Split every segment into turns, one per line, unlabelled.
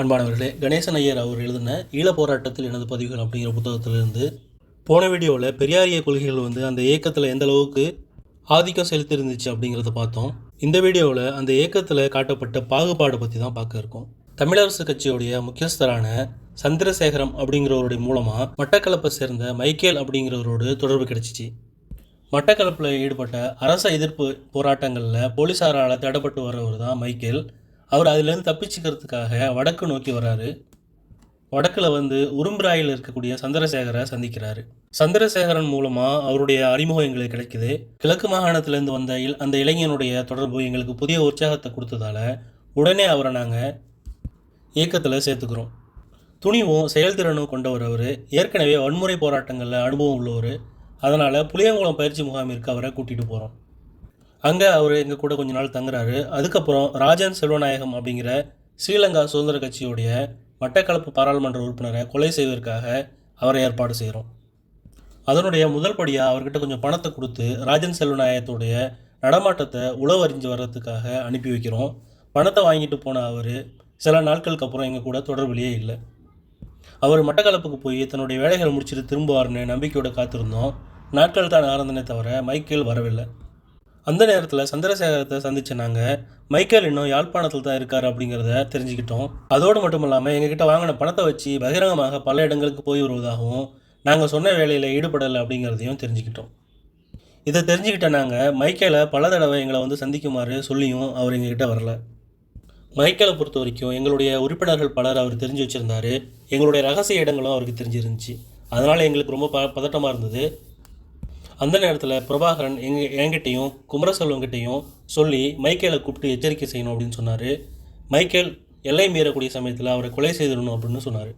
அன்பானவர்களே கணேசன் ஐயர் அவர் எழுதின ஈழப் போராட்டத்தில் எனது பதிவுகள் அப்படிங்கிற புத்தகத்திலிருந்து போன வீடியோவில் பெரியாரிய கொள்கைகள் வந்து அந்த இயக்கத்தில் எந்த அளவுக்கு ஆதிக்கம் செலுத்தியிருந்துச்சு அப்படிங்கிறத பார்த்தோம். இந்த வீடியோவில் அந்த இயக்கத்தில் காட்டப்பட்ட பாகுபாடு பற்றி தான் பார்க்க இருக்கோம். தமிழரசு கட்சியுடைய முக்கியஸ்தரான சந்திரசேகரம் அப்படிங்கிறவருடைய மூலமாக மட்டக்களப்பை சேர்ந்த மைக்கேல் அப்படிங்கிறவரோடு தொடர்பு கிடைச்சிச்சு. மட்டக்களப்பில் ஈடுபட்ட அரச எதிர்ப்பு போராட்டங்களில் போலீஸாரால் தேடப்பட்டு வர்றவர் தான் மைக்கேல். அவர் அதிலேருந்து தப்பிச்சுக்கிறதுக்காக வடக்கு நோக்கி வராரு. வடக்கில் வந்து உரும்பிராயில் இருக்கக்கூடிய சந்திரசேகரை சந்திக்கிறாரு. சந்திரசேகரன் மூலமாக அவருடைய அறிமுகம் எங்களுக்கு கிடைக்குது. கிழக்கு மாகாணத்திலேருந்து வந்த இல் அந்த இளைஞனுடைய தொடர்பு எங்களுக்கு புதிய உற்சாகத்தை கொடுத்ததால உடனே அவரை நாங்கள் இயக்கத்தில் சேர்த்துக்கிறோம். துணிவும் செயல்திறனும் கொண்டவர் அவர். ஏற்கனவே வன்முறை போராட்டங்களில் அனுபவம் உள்ளவர். அதனால் புளியங்குளம் பயிற்சி முகாமிற்கு அவரை கூட்டிகிட்டு போகிறோம் அங்கே அவர் எங்கள் கூட கொஞ்ச நாள் தங்குறாரு. அதுக்கப்புறம் ராஜன் செல்வநாயகம் அப்படிங்கிற ஸ்ரீலங்கா சுதந்திர கட்சியுடைய மட்டக்களப்பு பாராளுமன்ற உறுப்பினரை கொலை செய்வதற்காக அவரை ஏற்பாடு செய்கிறோம் அதனுடைய முதல் படியாக அவர்கிட்ட கொஞ்சம் பணத்தை கொடுத்து ராஜன் செல்வநாயகத்துடைய நடமாட்டத்தை உளவறிஞ்சு வர்றதுக்காக அனுப்பி வைக்கிறோம். பணத்தை வாங்கிட்டு போன அவர் சில நாட்களுக்கு அப்புறம் எங்கள் கூட தொடர்பிலேயே இல்லை. அவர் மட்டக்களப்புக்கு போய் தன்னுடைய வேலைகளை முடிச்சுட்டு திரும்புவார்னு நம்பிக்கையோடு காத்திருந்தோம். நாட்கள் தான் ஆரந்தனே தவிர மைக்கேல் வரவில்லை. அந்த நேரத்தில் சந்திரசேகரத்தை சந்திச்ச நாங்கள் மைக்கேல் இன்னும் யாழ்ப்பாணத்தில் தான் இருக்கார் அப்படிங்கிறத தெரிஞ்சுக்கிட்டோம். அதோடு மட்டும் இல்லாமல் எங்ககிட்ட வாங்கின பணத்தை வச்சு பகிரங்கமாக பல இடங்களுக்கு போய் வருவதாகவும் நாங்கள் சொன்ன வேலையில் ஈடுபடலை அப்படிங்கிறதையும் தெரிஞ்சுக்கிட்டோம். இதை தெரிஞ்சுக்கிட்ட நாங்கள் மைக்கேலை பல தடவை எங்களை வந்து சந்திக்குமாறு சொல்லியும் அவர் எங்ககிட்ட வரல. மைக்கேலை பொறுத்த வரைக்கும் எங்களுடைய உறுப்பினர்கள் பலர் அவர் தெரிஞ்சு வச்சுருந்தாரு. எங்களுடைய ரகசிய இடங்களும் அவருக்கு தெரிஞ்சிருந்துச்சு. அதனால் எங்களுக்கு ரொம்ப ப பதட்டமாக இருந்தது. அந்த நேரத்தில் பிரபாகரன் எங்க என்கிட்டையும் குமரசெல்வங்கிட்டையும் சொல்லி மைக்கேலை கூப்பிட்டு எச்சரிக்கை செய்யணும் அப்படின்னு சொன்னார். மைக்கேல் எல்லை மீறக்கூடிய சமயத்தில் அவரை கொலை செய்திடணும் அப்படின்னு சொன்னார்.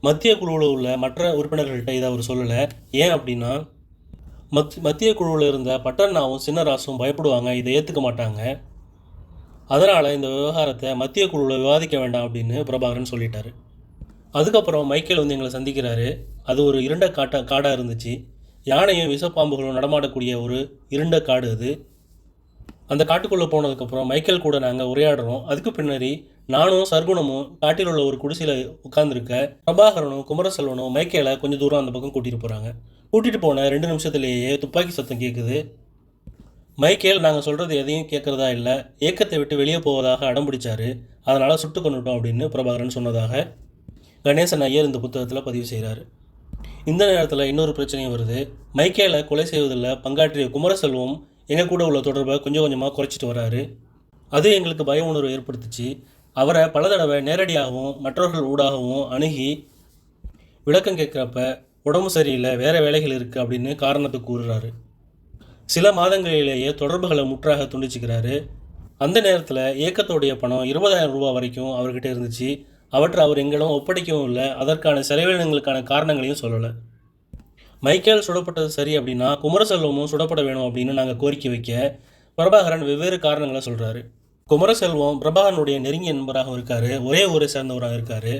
மத்திய குழுவில் உள்ள மற்ற உறுப்பினர்கள்ட்ட இதை அவர் சொல்லலை. ஏன் அப்படின்னா மத் மத்திய குழுவில் இருந்த பட்டண்ணாவும் சின்னராசும் பயப்படுவாங்க இதை ஏற்றுக்க மாட்டாங்க. அதனால் இந்த விவகாரத்தை மத்திய குழுவில் விவாதிக்க வேண்டாம் அப்படின்னு பிரபாகரன் சொல்லிட்டாரு. அதுக்கப்புறம் மைக்கேல் வந்து எங்களை சந்திக்கிறாரு. அது ஒரு இருண்ட காட்டாக காடாக இருந்துச்சு. யானையும் விஷப்பாம்புகளும் நடமாடக்கூடிய ஒரு இருண்ட காடு அது. அந்த காட்டுக்குள்ளே போனதுக்கப்புறம் மைக்கேல் கூட நாங்கள் உரையாடுறோம். அதுக்கு பின்னாடி நானும் சர்க்குணமும் காட்டில் உள்ள ஒரு குடிசையில் உட்காந்துருக்க பிரபாகரனும் குமரசெல்வனும் மைக்கேலை கொஞ்சம் தூரம் அந்த பக்கம் கூட்டிகிட்டு போகிறாங்க கூட்டிகிட்டு போன ரெண்டு நிமிஷத்துலேயே துப்பாக்கி சத்தம் கேட்குது மைக்கேல் நாங்கள் சொல்கிறது எதையும் கேட்குறதா இல்லை ஏக்கத்தை விட்டு வெளியே போவதாக அடம் பிடிச்சாரு. அதனால் சுட்டு கொண்டுட்டோம் அப்படின்னு பிரபாகரன் சொன்னதாக கணேசன் ஐயர் இந்த புத்தகத்தில் பதிவு செய்கிறாரு இந்த நேரத்தில் இன்னொரு பிரச்சனையும் வருது. மைக்கேலை கொலை செய்வதில் பங்காற்றிய குமரசெல்வம் எங்கள் கூட உள்ள தொடர்பை கொஞ்சம் கொஞ்சமாக குறைச்சிட்டு வராரு. அது எங்களுக்கு பய உணர்வு ஏற்படுத்துச்சு. அவரை பல தடவை நேரடியாகவும் மற்றவர்கள் ஊடாகவும் அணுகி விளக்கம் கேட்குறப்ப உடம்பு சரியில்லை வேறு வேலைகள் இருக்குது அப்படின்னு காரணத்தை கூறுறாரு. சில மாதங்களிலேயே தொடர்புகளை முற்றாக துண்டிச்சுக்கிறாரு. அந்த நேரத்தில் இயக்கத்துடைய பணம் இருபதாயிரம் ரூபாய் வரைக்கும் அவர்கிட்ட இருந்துச்சு. அவற்றை அவர் எங்களிடம் ஒப்படைக்கவும் இல்லை. அதற்கான செலவினங்களுக்கான காரணங்களையும் சொல்லலை. மைக்கேல் சுடப்பட்டது சரி அப்படின்னா குமரசெல்வமும் சுடப்பட வேணும் அப்படின்னு நாங்கள் கோரிக்கை வைக்க பிரபாகரன் வெவ்வேறு காரணங்களை சொல்கிறாரு குமரசெல்வம் பிரபாகரனுடைய நெருங்கிய நண்பராகவும் இருக்கார். ஒரே ஊரை சேர்ந்தவராக இருக்கார்.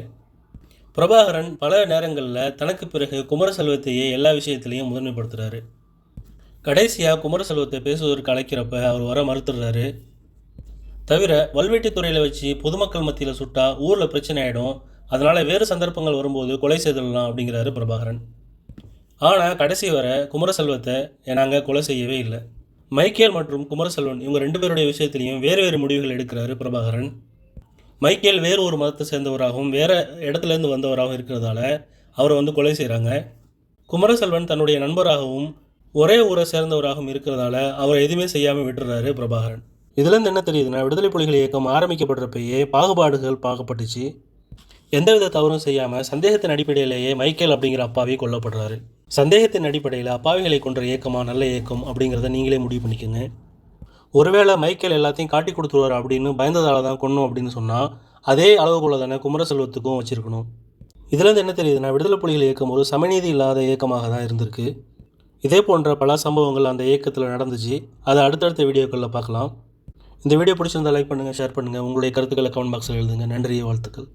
பிரபாகரன் பல நேரங்களில் தனக்கு பிறகு குமரசெல்வத்தையே எல்லா விஷயத்திலையும் முதன்மைப்படுத்துகிறாரு கடைசியாக குமரசெல்வத்தை பேசுவதற்கு அழைக்கிறப்ப அவர் வர மறுத்துடுறாரு. தவிர வல்வெட்டித்துறையில் வச்சு பொதுமக்கள் மத்தியில் சுட்டா ஊரில் பிரச்சனை ஆகிடும் அதனால் வேறு சந்தர்ப்பங்கள் வரும்போது கொலை செய்திடலாம் அப்படிங்கிறாரு பிரபாகரன். ஆனால் கடைசி வரை குமரசெல்வத்தை நாங்கள் கொலை செய்யவே இல்லை. மைக்கேல் மற்றும் குமரசெல்வன் இவங்க ரெண்டு பேருடைய விஷயத்திலையும் வேறு வேறு முடிவுகள் எடுக்கிறாரு பிரபாகரன். மைக்கேல் வேறு ஒரு மதத்தை சேர்ந்தவராகவும் வேறு இடத்துலேருந்து வந்தவராகவும் இருக்கிறதால அவரை வந்து கொலை செய்கிறாங்க குமரசெல்வன் தன்னுடைய நண்பராகவும் ஒரே ஊரை சேர்ந்தவராகவும் இருக்கிறதால அவரை எதுவுமே செய்யாமல் விட்டுறாரு பிரபாகரன். இதுலேருந்து என்ன தெரியுதுன்னா விடுதலை புலிகள் இயக்கம் ஆரம்பிக்கப்படுறப்பயே பாகுபாடுகள் பார்க்கப்பட்டுச்சு. எந்தவித தவறும் செய்யாமல் சந்தேகத்தின் அடிப்படையிலேயே மைக்கேல் அப்படிங்கிற அப்பாவே கொல்லப்படுறாரு. சந்தேகத்தின் அடிப்படையில் அப்பாவிகளை கொன்ற இயக்கமா நல்ல இயக்கம் அப்படிங்கிறத நீங்களே முடிவு பண்ணிக்கோங்க. ஒருவேளை மைக்கேல் எல்லாத்தையும் காட்டி கொடுத்துருவார் அப்படின்னு பயந்ததால் தான் கொன்னோம் அப்படின்னு சொன்னால் அதே அளவுக்குள்ள தானே குமரசெல்வத்துக்கும் வச்சுருக்கணும். இதுலேருந்து என்ன தெரியுதுன்னா விடுதலை புலிகள் இயக்கம் ஒரு சமநீதி இல்லாத இயக்கமாக தான் இருந்திருக்கு. இதே போன்ற பல சம்பவங்கள் அந்த இயக்கத்தில் நடந்துச்சு. அதை அடுத்தடுத்த வீடியோக்களில் பார்க்கலாம். இந்த வீடியோ பிடிச்சிருந்தால் லைக் பண்ணுங்கள் ஷேர் பண்ணுங்கள் உங்களுடைய கருத்துக்களை கமெண்ட் பாக்ஸில் எழுதுங்க. நன்றி வாழ்த்துக்கள்.